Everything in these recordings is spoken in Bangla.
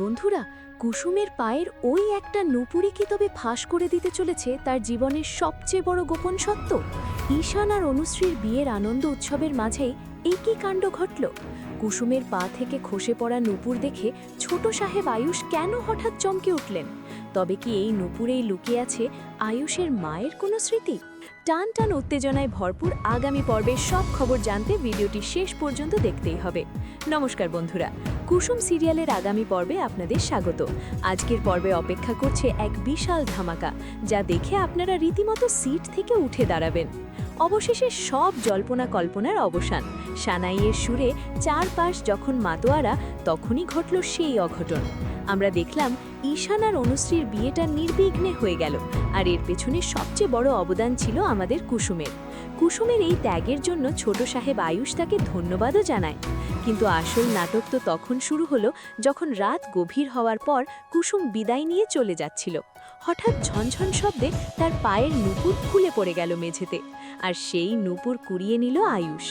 বন্ধুরা, কুসুমের পায়ের ওই একটা নুপুরি কি তবে ফাঁস করে দিতে চলেছে তার জীবনের সবচেয়ে বড় গোপন সত্য? ঈশান আর অনুশ্রীর বিয়ের আনন্দ উৎসবের মাঝেই এই কি কাণ্ড ঘটল। কুসুমের পা থেকে খসে পড়া নুপুর দেখে ছোট সাহেব আয়ুষ কেন হঠাৎ চমকে উঠলেন? তবে কি এই নুপুরেই লুকিয়ে আছে আয়ুষের মায়ের কোনো স্মৃতি? টান টান উত্তেজনায় ভরপুর আগামী পর্বের সব খবর জানতে ভিডিওটি শেষ পর্যন্ত দেখতেই হবে। নমস্কার বন্ধুরা, কুসুম সিরিয়ালের আগামী পর্বে আপনাদের স্বাগত। আজকের পর্বে অপেক্ষা করছে এক বিশাল ধামাকা, যা দেখে আপনারা রীতিমতো সিট থেকে উঠে দাঁড়াবেন। অবশেষে সব জল্পনা কল্পনার অবসান সানাইয়ের সুরে চারপাশ যখন মাতোয়ারা, তখনই ঘটল সেই অঘটন। আমরা দেখলাম ঈশান আর অনুশ্রীর বিয়েটা নির্বিঘ্নে হয়ে গেল, আর এর পেছনে সবচেয়ে বড় অবদান ছিল আমাদের কুসুমের। কুসুমের এই ত্যাগের জন্য ছোট সাহেব আয়ুষ তাকে ধন্যবাদও জানায়। কিন্তু আসল নাটক তো তখন শুরু হলো যখন রাত গভীর হওয়ার পর কুসুম বিদায় নিয়ে চলে যাচ্ছিল। হঠাৎ ঝনঝন শব্দে তার পায়ের নুপুর খুলে পড়ে গেল মেঝেতে, আর সেই নুপুর কুড়িয়ে নিল আয়ুষ।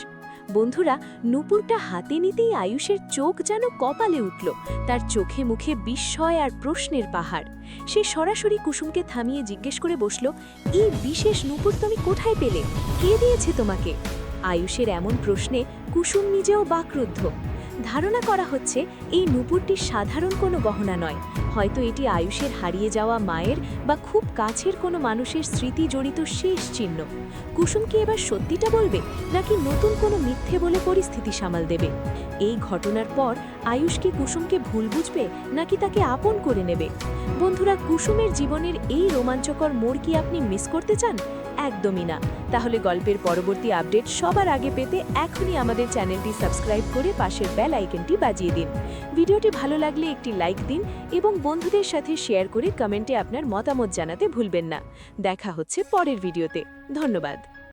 বন্ধুরা, নুপুরটা হাতে নিতেই আয়ুষের চোখ যেন কপালে উঠল, তার চোখে মুখে বিস্ময় আর প্রশ্নের পাহাড়। সে সরাসরি কুসুমকে থামিয়ে জিজ্ঞেস করে বসল, এই বিশেষ নুপুর তুমি কোথায় পেলে? কে দিয়েছে তোমাকে? আয়ুষের এমন প্রশ্নে কুসুম নিজেও বাকরুদ্ধ। ধারণা করা হচ্ছে এই নুপুরটি সাধারণ কোনো গহনা নয়। হয়তো এটি আয়ুষের হারিয়ে যাওয়া মায়ের বা খুব কাছের কোনো মানুষের স্মৃতি জড়িত শেষ চিহ্ন। কুসুম কি এবার সত্যিটা বলবে, নাকি নতুন কোনো মিথ্যে বলে পরিস্থিতি সামাল দেবে? এই ঘটনার পর আয়ুষ কি কুসুমকে ভুল বুঝবে, নাকি তাকে আপন করে নেবে? বন্ধুরা, কুসুমের জীবনের এই রোমাঞ্চকর মোড় কি আপনি মিস করতে চান? একদমই না। তাহলে গল্পের পরবর্তী আপডেট সবার আগে পেতে এখনই আমাদের চ্যানেলটি সাবস্ক্রাইব করে পাশের বেল আইকনটি বাজিয়ে দিন। ভিডিওটি ভালো লাগলে একটি লাইক দিন এবং বন্ধুদের সাথে শেয়ার করে কমেন্টে আপনার মতামত জানাতে ভুলবেন না। দেখা হচ্ছে পরের ভিডিওতে। ধন্যবাদ।